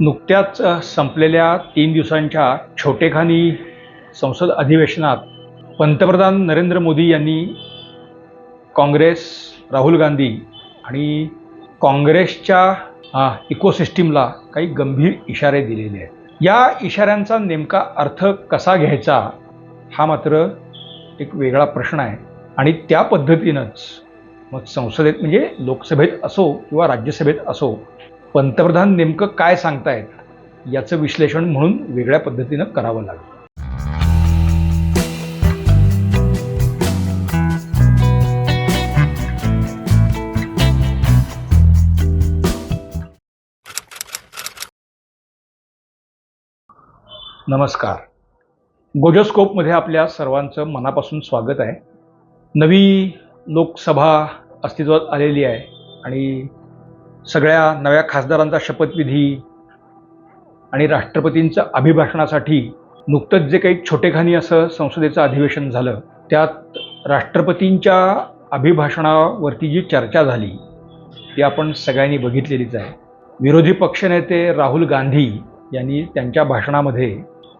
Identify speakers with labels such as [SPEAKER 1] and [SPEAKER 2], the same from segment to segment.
[SPEAKER 1] नुकत्याच संपलेल्या तीन दिवसांच्या छोटेखानी संसद अधिवेशनात पंतप्रधान नरेंद्र मोदी यांनी काँग्रेस राहुल गांधी आणि काँग्रेसच्या इकोसिस्टीमला काही गंभीर इशारे दिलेले आहेत. या इशाऱ्यांचा नेमका अर्थ कसा घ्यायचा हा मात्र एक वेगळा प्रश्न आहे. आणि त्या पद्धतीनंच मग संसदेत म्हणजे लोकसभेत असो किंवा राज्यसभेत असो पंतप्रधान नेमकं काय सांगतायत याचं विश्लेषण म्हणून वेगळ्या पद्धतीनं करावं लागेल. नमस्कार. गोजोस्कोपमध्ये आपल्या सर्वांचं मनापासून स्वागत आहे. नवी लोकसभा अस्तित्वात आलेली आहे आणि सगळ्या नव्या खासदारांचा शपथविधी आणि राष्ट्रपतींच्या अभिभाषणासाठी नुकतंच जे काही छोटेखानी असं संसदेचं अधिवेशन झालं त्यात राष्ट्रपतींच्या अभिभाषणावरती जी चर्चा झाली ती आपण सगळ्यांनी बघितलेलीच आहे. विरोधी पक्षनेते राहुल गांधी यांनी त्यांच्या भाषणामध्ये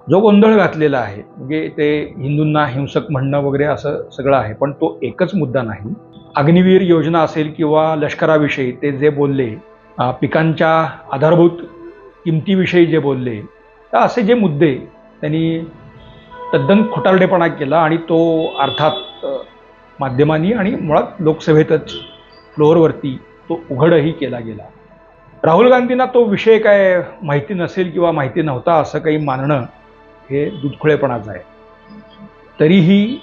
[SPEAKER 1] जो गोंधळ घातलेला आहे म्हणजे ते हिंदूंना हिंसक म्हणणं वगैरे असं सगळं आहे पण तो एकच मुद्दा नाही. अग्निवीर योजना असेल किंवा लष्कराविषयी ते जे बोलले पिकांच्या आधारभूत किमतीविषयी जे बोलले तर असे जे मुद्दे त्यांनी तद्दन खोटारडेपणा केला आणि तो अर्थात माध्यमांनी आणि मुळात लोकसभेतच फ्लोअरवरती तो उघडही केला गेला. राहुल गांधींना तो विषय काय माहिती नसेल किंवा माहिती नव्हता असं काही मानणं हे दुधखुळेपणाचं आहे. तरीही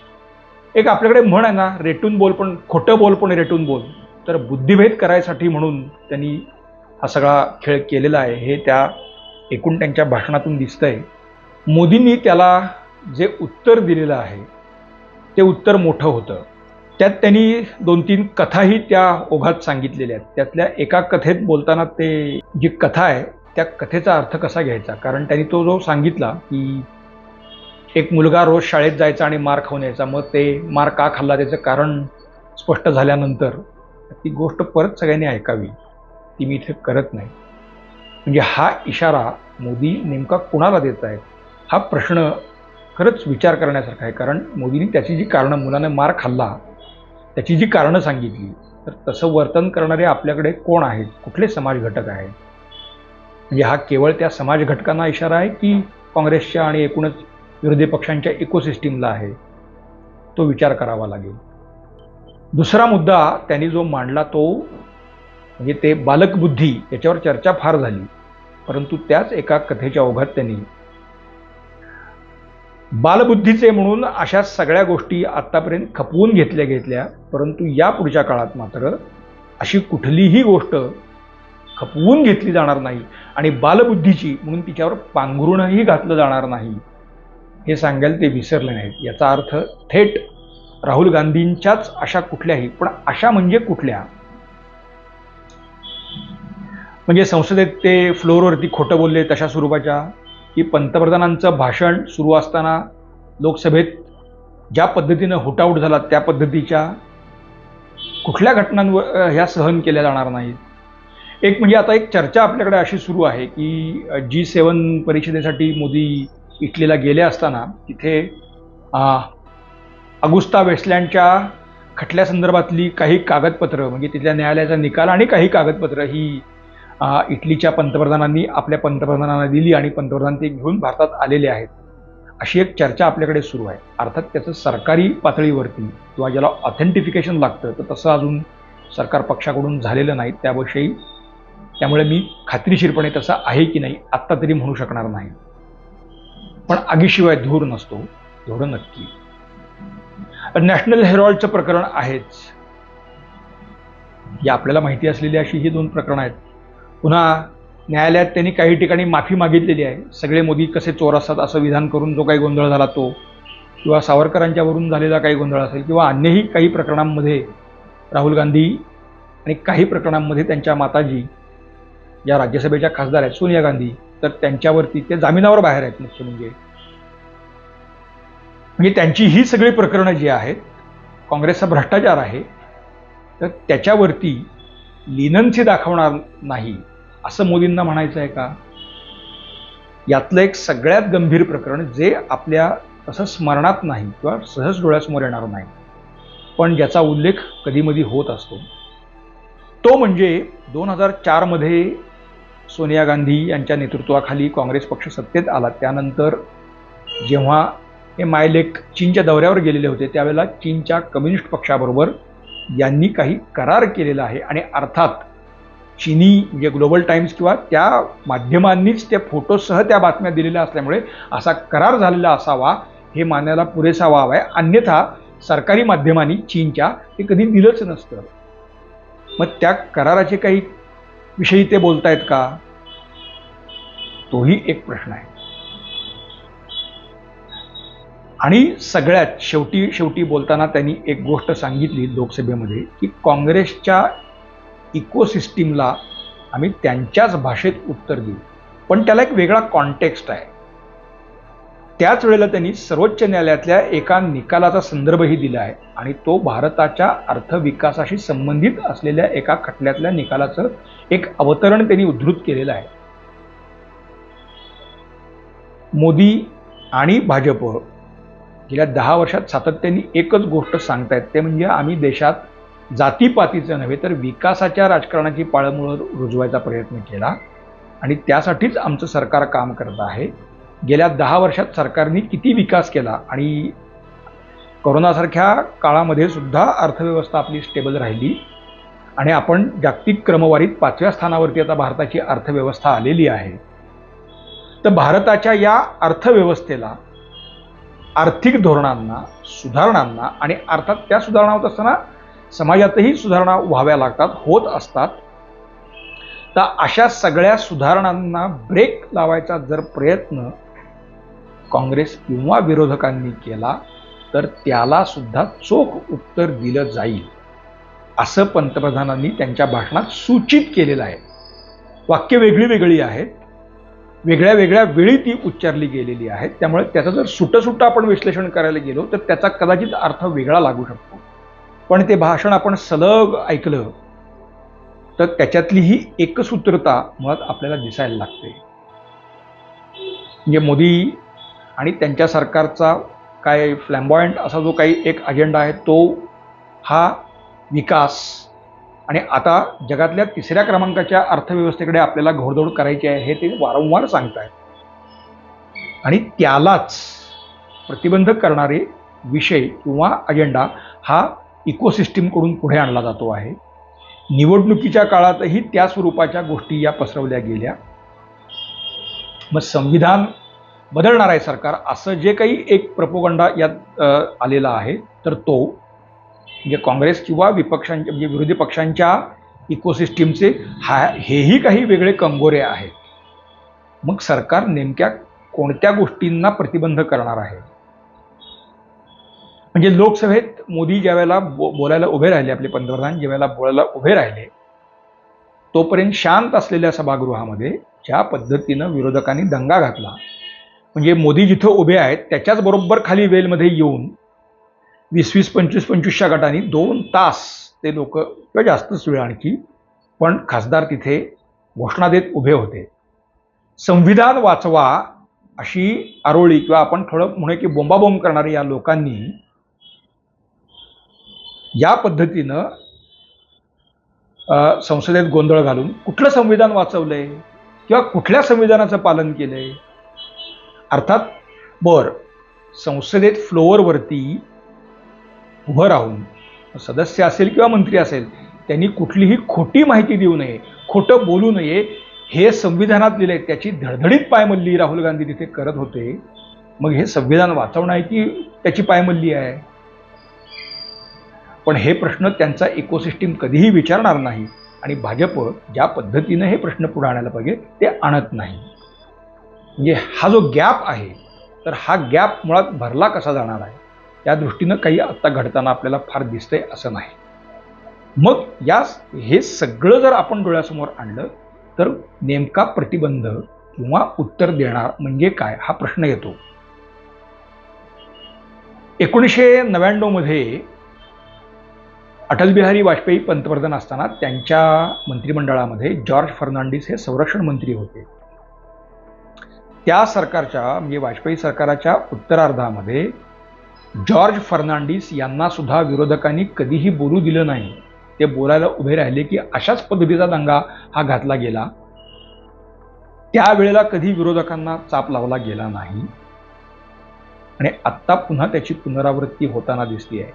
[SPEAKER 1] एक आपल्याकडे म्हण आहे ना रेटून बोल पण खोटं बोल पण रेटून बोल. तर बुद्धिभेद करायसाठी म्हणून त्यांनी हा सगळा खेळ केलेला आहे हे त्या एकूण त्यांच्या भाषणातून दिसतंय. मोदींनी त्याला जे उत्तर दिलेलं आहे ते उत्तर मोठं होतं. त्यात त्यांनी दोन तीन कथाही त्या ओघात सांगितलेल्या आहेत. त्यातल्या एका कथेत बोलताना ते जी कथा आहे त्या कथेचा अर्थ कसा घ्यायचा? कारण त्यांनी तो जो सांगितला की एक मुलगा रोज शाळेत जायचा आणि मार खाऊन यायचा. मग ते मार का खाल्ला त्याचं कारण स्पष्ट झाल्यानंतर ती गोष्ट परत सगळ्यांनी ऐकावी. ती मी इथे करत नाही. म्हणजे हा इशारा मोदी नेमका कुणाला देत आहेत? हा प्रश्न खरंच विचार करण्यासारखा आहे. कारण मोदींनी त्याची जी कारणं मुलाने मार खाल्ला त्याची जी कारणं सांगितली तर तसं वर्तन करणारे आपल्याकडे कोण आहेत? कुठले समाज घटक आहेत? म्हणजे हा केवळ त्या समाज घटकांना इशारा आहे की काँग्रेसच्या आणि एकूणच विरोधी पक्षांच्या इकोसिस्टीमला आहे तो विचार करावा लागेल. दुसरा मुद्दा त्यांनी जो मांडला तो म्हणजे ते बालकबुद्धी याच्यावर चर्चा फार झाली परंतु त्याच एका कथेच्या ओघात त्यांनी बालबुद्धीचे म्हणून अशा सगळ्या गोष्टी आत्तापर्यंत खपवून घेतल्या घेतल्या परंतु या पुढच्या काळात मात्र अशी कुठलीही गोष्ट खपवून घेतली जाणार नाही आणि बालबुद्धीची म्हणून तिच्यावर पांघरुणही घातलं जाणार नाही. हे सांगायला ते विसरले नाहीत. याचा अर्थ थेट राहुल गांधींच्याच अशा कुठल्याही पण अशा म्हणजे कुठल्या? म्हणजे संसदेत ते फ्लोअरवरती खोटं बोलले तशा स्वरूपाच्या की पंतप्रधानांचं भाषण सुरू असताना लोकसभेत ज्या पद्धतीनं हुटाऊट झाला त्या पद्धतीच्या कुठल्या घटनांवर ह्या सहन केल्या जाणार नाहीत. एक म्हणजे आता एक चर्चा आपल्याकडे अशी सुरू आहे की जी सेवन परिषदेसाठी मोदी इटलीला गेले असताना तिथे अगुस्ता वेस्टलँडच्या खटल्यासंदर्भातली काही कागदपत्रं म्हणजे तिथल्या न्यायालयाचा निकाल आणि काही कागदपत्रं ही इटलीच्या पंतप्रधानांनी आपल्या पंतप्रधानांना दिली आणि पंतप्रधान ते घेऊन भारतात आलेले आहेत. अशी एक चर्चा आपल्याकडे सुरू आहे. अर्थात त्याचं सरकारी पातळीवरती किंवा ज्याला ऑथेंटिफिकेशन लागतं तर तसं अजून सरकार पक्षाकडून झालेलं नाही. त्याविषयी त्यामुळे मी खात्रीशीरपणे तसं आहे की नाही आत्ता तरी म्हणू शकणार नाही. पण आगीशिवाय धूर नसतो एवढं नक्की. नॅशनल हेरॉल्डचं प्रकरण आहेच. ही आपल्याला माहिती असलेली अशी ही दोन प्रकरणं आहेत. पुन्हा न्यायालयात त्यांनी काही ठिकाणी माफी मागितलेली आहे. सगळे मोदी कसे चोर असतात असं विधान करून जो काही गोंधळ झाला तो किंवा सावरकरांच्यावरून झालेला काही गोंधळ असेल किंवा अन्यही काही प्रकरणांमध्ये राहुल गांधी आणि काही प्रकरणांमध्ये त्यांच्या माताजी या राज्यसभेच्या खासदार आहेत सोनिया गांधी. तर त्यांच्यावरती ते जामिनावर बाहेर आहेत मुख्य म्हणजे. म्हणजे त्यांची ही सगळी प्रकरणं जी आहेत काँग्रेसचा भ्रष्टाचार आहे तर त्याच्यावरती लिनन्सी दाखवणार नाही असं मोदींना म्हणायचं आहे का? यातलं एक सगळ्यात गंभीर प्रकरण जे आपल्या तसं स्मरणात नाही किंवा सहज डोळ्यासमोर येणार नाही. पण ज्याचा उल्लेख कधीमधी होत असतो. तो म्हणजे दोन हजार चारमध्ये सोनिया गांधी यांच्या नेतृत्वाखाली काँग्रेस पक्ष सत्तेत आला. त्यानंतर जेव्हा हे मायलेक चीनच्या दौऱ्यावर गेलेले होते त्यावेळेला चीनच्या कम्युनिस्ट पक्षाबरोबर यांनी काही करार केलेला आहे. आणि अर्थात चीनी म्हणजे ग्लोबल टाइम्स किंवा त्या माध्यमांनीच त्या फोटोसह त्या बातम्या दिलेल्या असल्यामुळे असा करार झालेला असावा हे मानायला पुरेसा वाव आहे. अन्यथा सरकारी माध्यमांनी चीनच्या ते कधी दिलंच नसतं. मग त्या कराराचे काही विषयी ते बोलतायत का? तोही एक प्रश्न आहे. आणि सगळ्यात शेवटी शेवटी बोलताना त्यांनी एक गोष्ट सांगितली लोकसभेमध्ये की काँग्रेसच्या इकोसिस्टीमला आम्ही त्यांच्याच भाषेत उत्तर देऊ. पण त्याला एक वेगळा कॉन्टेक्स्ट आहे. त्याच वेळेला त्यांनी सर्वोच्च न्यायालयातल्या एका निकालाचा संदर्भही दिला आहे. आणि तो भारताच्या अर्थविकासाशी संबंधित असलेल्या एका खटल्यातल्या निकालाचं एक अवतरण त्यांनी उद्धृत केलेलं आहे. मोदी आणि भाजप गेल्या दहा वर्षात सातत्याने एकच गोष्ट सांगतायत. ते म्हणजे आम्ही देशात जातीपातीचं नव्हे तर विकासाच्या राजकारणाची पाळंमुळं रुजवायचा प्रयत्न केला. आणि त्यासाठीच आमचं सरकार काम करत आहे. गेल्या दहा वर्षात सरकारने किती विकास केला आणि कोरोनासारख्या काळामध्ये सुद्धा अर्थव्यवस्था आपली स्टेबल राहिली आणि आपण जागतिक क्रमवारीत पाचव्या स्थानावरती आता भारताची अर्थव्यवस्था आलेली आहे. तर भारताच्या या अर्थव्यवस्थेला आर्थिक धोरणांना सुधारणांना आणि अर्थात त्या सुधारणा होत असताना समाजातही सुधारणा व्हाव्या लागतात होत असतात. तर अशा सगळ्या सुधारणांना ब्रेक लावायचा जर प्रयत्न काँग्रेस किंवा विरोधकांनी केला तर त्याला सुद्धा चोख उत्तर दिलं जाईल. असं पंतप्रधानांनी त्यांच्या भाषणात सूचित केलेलं आहे. वाक्य वेगळी वेगळी आहेत. वेगळ्या वेगळ्या वेळी ती उच्चारली गेलेली आहेत. त्यामुळे त्याचं जर सुटं आपण विश्लेषण करायला गेलो तर त्याचा कदाचित अर्थ वेगळा लागू शकतो. पण ते भाषण आपण सलग ऐकलं तर त्याच्यातली ही एकसूत्रता मुळात आपल्याला दिसायला लागते. म्हणजे मोदी आणि त्यांच्या सरकारचा काय फ्लॅम्बॉयंट असा जो काही एक अजेंडा आहे तो हा विकास. आणि आता जगातल्या तिसऱ्या क्रमांकाच्या अर्थव्यवस्थेकडे आपल्याला घोडदौड करायची आहे हे ते वारंवार सांगत आहेत आणि त्यालाच प्रतिबंध करणारे विषय किंवा अजेंडा हा इकोसिस्टीमकडून पुढे आणला जातो आहे. निवडणुकीच्या काळातही त्या स्वरूपाच्या गोष्टी या पसरवल्या गेल्या. मग संविधान बदलणार आहे सरकार असं जे काही एक प्रपोगंडा यात आलेला आहे तर तो म्हणजे काँग्रेस किंवा विपक्षांच्या म्हणजे विरोधी पक्षांच्या इकोसिस्टीमचे हा हेही काही वेगळे कंगोरे आहेत. मग सरकार नेमक्या कोणत्या गोष्टींना प्रतिबंध करणार आहे? म्हणजे लोकसभेत मोदी ज्यावेळेला बो बोलायला उभे राहिले आपले पंतप्रधान ज्यावेळेला बोलायला उभे राहिले तोपर्यंत शांत असलेल्या सभागृहामध्ये ज्या पद्धतीनं विरोधकांनी दंगा घातला म्हणजे मोदी जिथं उभे आहेत त्याच्याच बरोबर खाली वेलमध्ये येऊन वीस वीस पंचवीस पंचवीसच्या गटाने दोन तास ते लोक किंवा जास्तच वेळ आणखी पण खासदार तिथे घोषणा देत उभे होते. संविधान वाचवा अशी आरोळी किंवा आपण थोडं म्हणे की बोंबाबोंब करणाऱ्या या लोकांनी या पद्धतीनं संसदेत गोंधळ घालून कुठलं संविधान वाचवलंय? किंवा कुठल्या संविधानाचं पालन केलंय? अर्थात बर संसदेत फ्लोअरवरती उभं राहून सदस्य असेल किंवा मंत्री असेल त्यांनी कुठलीही खोटी माहिती देऊ नये खोटं बोलू नये हे संविधानात लिहिले त्याची धडधडीत पायमल्ली राहुल गांधी तिथे करत होते. मग हे संविधान वाचवणं आहे की त्याची पायमल्ली आहे? पण हे प्रश्न त्यांचा इकोसिस्टीम कधीही विचारणार नाही आणि भाजप ज्या पद्धतीनं हे प्रश्न पुढे आणायला पाहिजे ते आणत नाही. म्हणजे हा जो गॅप आहे तर हा गॅप मुळात भरला कसा जाणार आहे? त्या दृष्टीनं काही आत्ता घडताना आपल्याला फार दिसतंय असं नाही. मग या हे सगळं जर आपण डोळ्यासमोर आणलं तर नेमका प्रतिबंध किंवा उत्तर देणार म्हणजे काय हा प्रश्न येतो. एकोणीसशे नव्याण्णवमध्ये अटल बिहारी वाजपेयी पंतप्रधान असताना त्यांच्या मंत्रिमंडळामध्ये जॉर्ज फर्नांडिस हे संरक्षण मंत्री होते. त्या सरकारच्या म्हणजे वाजपेयी सरकाराच्या उत्तरार्धामध्ये जॉर्ज फर्नांडिस यांना सुद्धा विरोधकांनी कधीही बोलू दिलं नाही. ते बोलायला उभे राहिले की अशाच पद्धतीचा दंगा हा घातला गेला. त्यावेळेला कधी विरोधकांना चाप लावला गेला नाही. आणि आत्ता पुन्हा त्याची पुनरावृत्ती होताना दिसते आहे.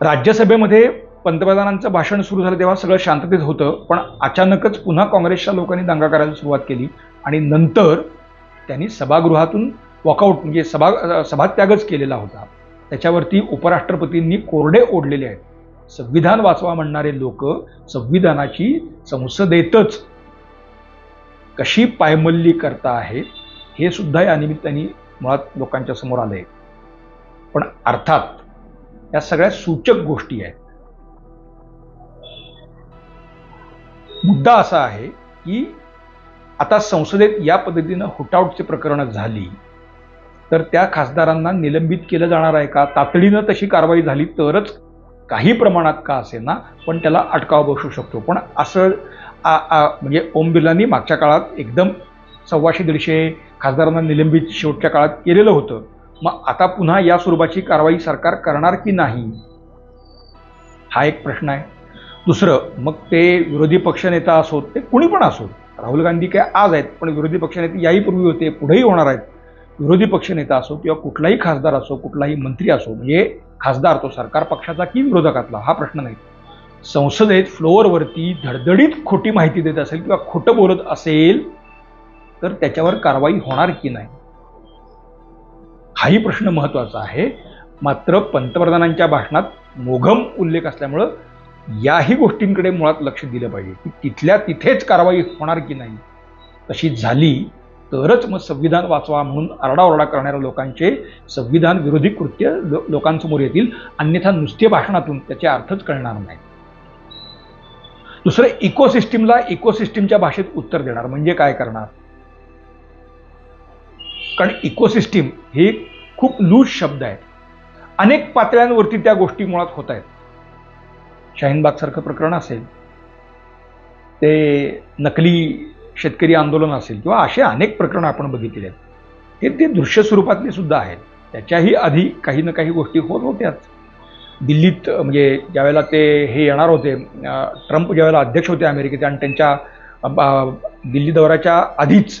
[SPEAKER 1] राज्यसभेमध्ये पंतप्रधानांचं भाषण सुरू झालं तेव्हा सगळं शांततेत होतं पण अचानकच पुन्हा काँग्रेसच्या लोकांनी दंगा करायला सुरुवात केली. आणि नंतर त्यांनी सभागृहातून वॉकआउट म्हणजे सभा सभात्यागच केलेला होता. त्याच्यावरती उपराष्ट्रपतींनी कोरडे ओढलेले आहेत. संविधान वाचवा म्हणणारे लोक संविधानाची संसदेतच कशी पायमल्ली करता आहेत हे सुद्धा या निमित्ताने मुळात लोकांच्या समोर आलंय. पण अर्थात या सगळ्या सूचक गोष्टी आहेत. मुद्दा असा आहे की आता संसदेत या पद्धतीनं हुटाऊटचे प्रकरणं झाली तर त्या खासदारांना निलंबित केलं जाणार आहे का? तातडीनं तशी कारवाई झाली तरच काही प्रमाणात का असे ना पण त्याला अटकाव बसू शकतो. पण असं आ, म्हणजे ओम बिर्लांनी मागच्या काळात एकदम सव्वाशे दीडशे खासदारांना निलंबित शेवटच्या काळात केलेलं होतं. मग आता पुन्हा या स्वरूपाची कारवाई सरकार करणार की नाही? हा एक प्रश्न आहे. दुसरं मग ते विरोधी पक्षनेता असोत ते कुणी पण असोत राहुल गांधी काय आज आहेत पण विरोधी पक्षनेते याही पूर्वी होते पुढेही होणार आहेत. विरोधी पक्षनेता असो किंवा कुठलाही खासदार असो कुठलाही मंत्री असो म्हणजे खासदार तो सरकार पक्षाचा की विरोधकातला हा प्रश्न नाही. संसदेत फ्लोअरवरती धडधडीत खोटी माहिती देत असेल किंवा खोटं बोलत असेल तर त्याच्यावर कारवाई होणार की नाही? हाही प्रश्न महत्त्वाचा आहे. मात्र पंतप्रधानांच्या भाषणात मोघम उल्लेख असल्यामुळं याही गोष्टींकडे मुळात लक्ष दिलं पाहिजे की तिथल्या तिथेच कारवाई होणार की नाही. तशी झाली तरच मग संविधान वाचवा म्हणून आरडाओरडा करणाऱ्या लोकांचे संविधान विरोधी कृत्य लो लोकांसमोर येतील. अन्यथा नुसते भाषणातून त्याचे अर्थच कळणार नाही. दुसरं इकोसिस्टीमला इकोसिस्टीमच्या भाषेत उत्तर देणार म्हणजे काय करणार? कारण इकोसिस्टीम हे खूप लूज शब्द आहे. अनेक पातळ्यांवरती त्या गोष्टी मुळात होत आहेत. शाहीनबागसारखं प्रकरण असेल ते नकली शेतकरी आंदोलन असेल किंवा असे अनेक प्रकरणं आपण बघितले आहेत. हे ते दृश्य स्वरूपातली सुद्धा आहेत. त्याच्याही आधी काही ना काही गोष्टी होत होत्याच. दिल्लीत म्हणजे ज्यावेळेला ते हे येणार होते ट्रम्प ज्यावेळेला अध्यक्ष होते अमेरिकेचे आणि त्यांच्या दिल्ली दौऱ्याच्या आधीच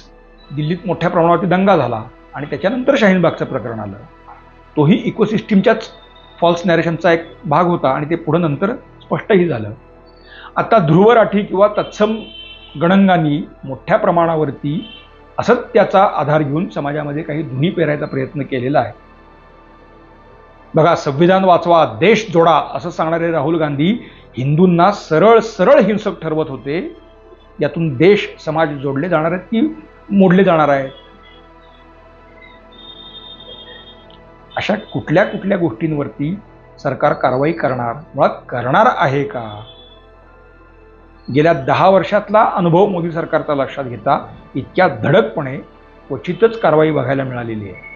[SPEAKER 1] दिल्लीत मोठ्या प्रमाणावरती दंगा झाला आणि त्याच्यानंतर शाहीनबागचं प्रकरण आलं. तोही इकोसिस्टीमच्याच फॉल्स नॅरेशनचा एक भाग होता आणि ते पुढं नंतर स्पष्टही झालं. आता ध्रुवराठी किंवा तत्सम गणंगांनी मोठ्या प्रमाणावरती असत्याचा आधार घेऊन समाजामध्ये काही धुनी पेरायचा प्रयत्न केलेला आहे. बघा संविधान वाचवा देश जोडा असं सांगणारे राहुल गांधी हिंदूंना सरळ सरळ हिंसक ठरवत होते. यातून देश समाज जोडले जाणार आहेत की मोडले जाणार आहेत? अशा कुठल्या कुठल्या गोष्टींवरती सरकार कारवाई करणार. मुळात करणार आहे का? गेल्या दहा वर्षातला अनुभव मोदी सरकारचा लक्षात घेता इतक्या धडकपणे क्वचितच कारवाई बघायला मिळालेली आहे.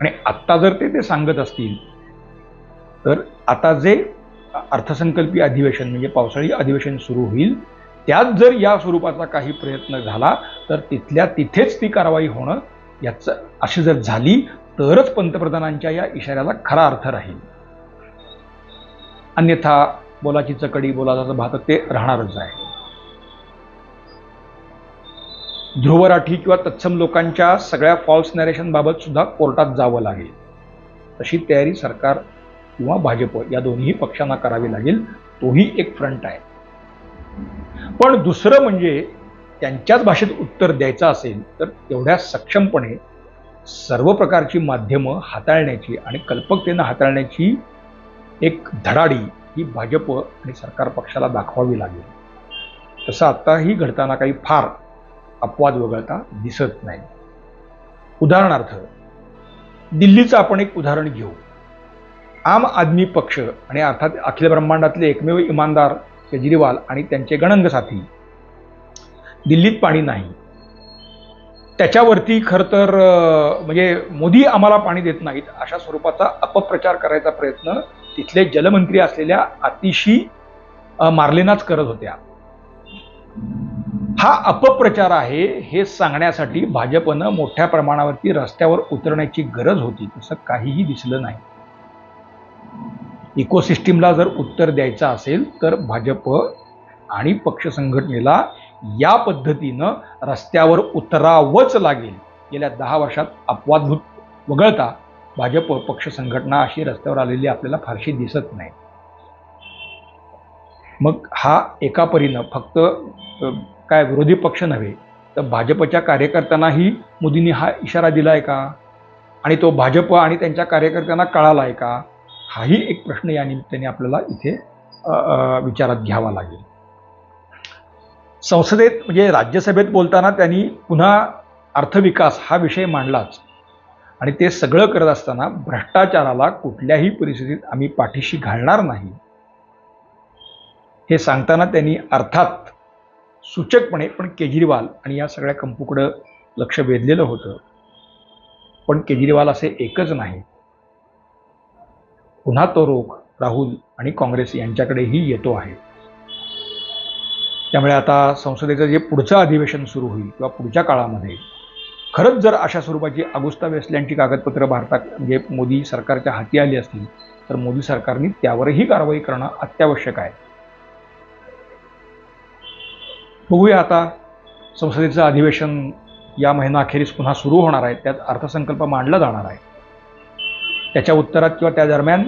[SPEAKER 1] आणि आत्ता जर ते ते सांगत असतील तर आता जे अर्थसंकल्पीय अधिवेशन म्हणजे पावसाळी अधिवेशन सुरू होईल त्यात जर या स्वरूपाचा काही प्रयत्न झाला तर तिथल्या तिथेच ती कारवाई होणं याचं अशी जर झाली तरच पंतप्रधानांच्या या इशाऱ्याला खरा अर्थ राहील. अन्यथा बोलाची चकडी बोलाचा भात ते राहणारच आहे. ध्रुवराठी किंवा तत्सम लोकांच्या सगळ्या फॉल्स नॅरेशन बाबत सुद्धा कोर्टात जावं लागेल. तशी तयारी सरकार किंवा भाजप या दोन्ही पक्षांना करावी लागेल तोही एक फ्रंट आहे. पण दुसरं म्हणजे त्यांच्याच भाषेत उत्तर द्यायचं असेल तर तेवढ्या सक्षमपणे सर्व प्रकारची माध्यमं हाताळण्याची आणि कल्पकतेनं हाताळण्याची एक धडाडी ही भाजप आणि सरकार पक्षाला दाखवावी लागेल. तसं आत्ताही घडताना काही फार अपवाद वगळता दिसत नाही. उदाहरणार्थ दिल्लीचं आपण एक उदाहरण घेऊ. आम आदमी पक्ष आणि अर्थात अखिल ब्रह्मांडातले एकमेव इमानदार केजरीवाल आणि त्यांचे गणंग साथी दिल्लीत पाणी नाही. त्याच्यावरती खरं तर म्हणजे मोदी आम्हाला पाणी देत नाहीत अशा स्वरूपाचा अपप्रचार करायचा प्रयत्न तिथले जलमंत्री असलेल्या आतिशी मार्लेनाच करत होत्या. हा अपप्रचार आहे हे सांगण्यासाठी भाजपनं मोठ्या प्रमाणावरती रस्त्यावर उतरण्याची गरज होती तसं काहीही दिसलं नाही. इकोसिस्टीमला जर उत्तर द्यायचं असेल तर भाजप आणि पक्ष संघटनेला या पद्धतीनं रस्त्यावर उतरावंच लागेल. गेल्या दहा वर्षात अपवादभूत वगळता भाजप पक्ष संघटना अशी रस्त्यावर आलेली आपल्याला फारशी दिसत नाही. मग हा एका परीनं फक्त काय विरोधी पक्ष नव्हे तर भाजपच्या कार्यकर्त्यांनाही मोदींनी हा इशारा दिला आहे का? आणि तो भाजप आणि त्यांच्या कार्यकर्त्यांना कळाला आहे का? हाही एक प्रश्न या निमित्ताने आपल्याला इथे विचारात घ्यावा लागेल. संसदेत म्हणजे राज्यसभेत बोलताना त्यांनी पुन्हा अर्थविकास हा विषय मांडलाच. आणि ते सगळं करत असताना भ्रष्टाचाराला कुठल्याही परिस्थितीत आम्ही पाठीशी घालणार नाही. हे सांगताना त्यांनी अर्थात सूचकपणे पण केजरीवाल आणि या सगळ्या कंपूकडं लक्ष वेधलेलं होतं. पण केजरीवाल असे एकच नाही पुन्हा तो रोख राहुल आणि काँग्रेस यांच्याकडेही येतो आहे. त्यामुळे आता संसदेचं जे पुढचं अधिवेशन सुरू होईल किंवा पुढच्या काळामध्ये खरंच जर अशा स्वरूपाची अगुस्ता वेस्टलँडची कागदपत्र भारतात म्हणजे मोदी सरकारच्या हाती आली असतील तर मोदी सरकारने त्यावरही कारवाई करणं अत्यावश्यक आहे. बघूया आता संसदेचं अधिवेशन या महिना अखेरीस पुन्हा सुरू होणार आहे. त्यात अर्थसंकल्प मांडला जाणार आहे. त्याच्या उत्तरात किंवा त्या दरम्यान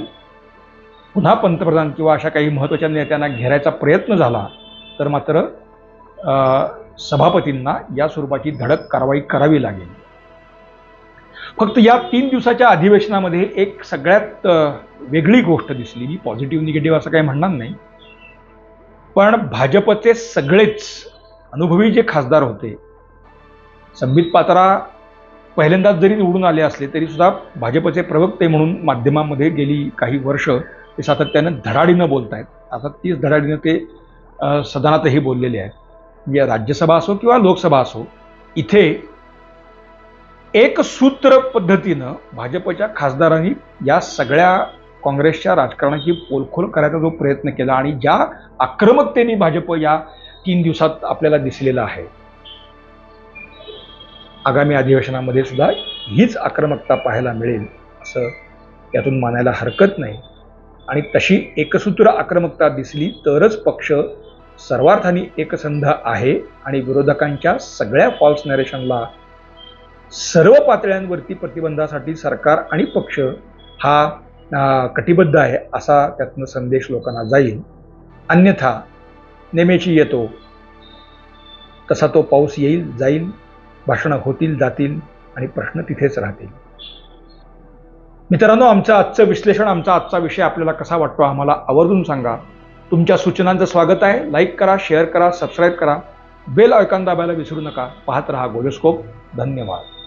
[SPEAKER 1] पुन्हा पंतप्रधान किंवा अशा काही महत्त्वाच्या नेत्यांना घेरायचा प्रयत्न झाला तर मात्र सभापतींना या स्वरूपाची धडक कारवाई करावी लागेल. फक्त या तीन दिवसाच्या अधिवेशनामध्ये एक सगळ्यात वेगळी गोष्ट दिसली. मी पॉझिटिव्ह निगेटिव्ह असं काही म्हणणार नाही. पण भाजपचे सगळेच अनुभवी जे खासदार होते संबित पात्रा पहिल्यांदाच जरी निवडून आले असले तरी सुद्धा भाजपचे प्रवक्ते म्हणून माध्यमांमध्ये गेली काही वर्ष ते सातत्यानं धडाडीनं बोलत आहेत आता तीच धडाडीनं ते सदनातही बोललेले आहेत. म्हणजे राज्यसभा असो किंवा लोकसभा असो इथे एक सूत्र पद्धतीनं भाजपच्या खासदारांनी या सगळ्या काँग्रेसच्या राजकारणाची पोलखोल करायचा जो प्रयत्न केला आणि ज्या आक्रमकतेने भाजप या तीन दिवसात आपल्याला दिसलेला आहे. आगामी अधिवेशनामध्ये सुद्धा हीच आक्रमकता पाहायला मिळेल असं यातून मानायला हरकत नाही. आणि तशी एकसूत्र आक्रमकता दिसली तरच पक्ष सर्वार्थाने एकसंध आहे आणि विरोधकांच्या सगळ्या फॉल्स नरेशनला सर्व पातळ्यांवरती प्रतिबंधासाठी सरकार आणि पक्ष हा कटिबद्ध आहे असा त्यातनं संदेश लोकांना जाईल. अन्यथा नेमेची येतो. तसा तो पाऊस येईल जाईल भाषणं होतील जातील आणि प्रश्न तिथेच राहतील. मित्रांनो आमचं आजचं विश्लेषण आमचा आजचा विषय आपल्याला कसा वाटतो आम्हाला आवर्जून सांगा. तुमच्या सूचनांचं स्वागत आहे. लाईक करा शेअर करा सबस्क्राईब करा. बेल ऐकॉन दाबायला विसरू नका. पाहत रहा गोलोस्कोप धन्यवाद.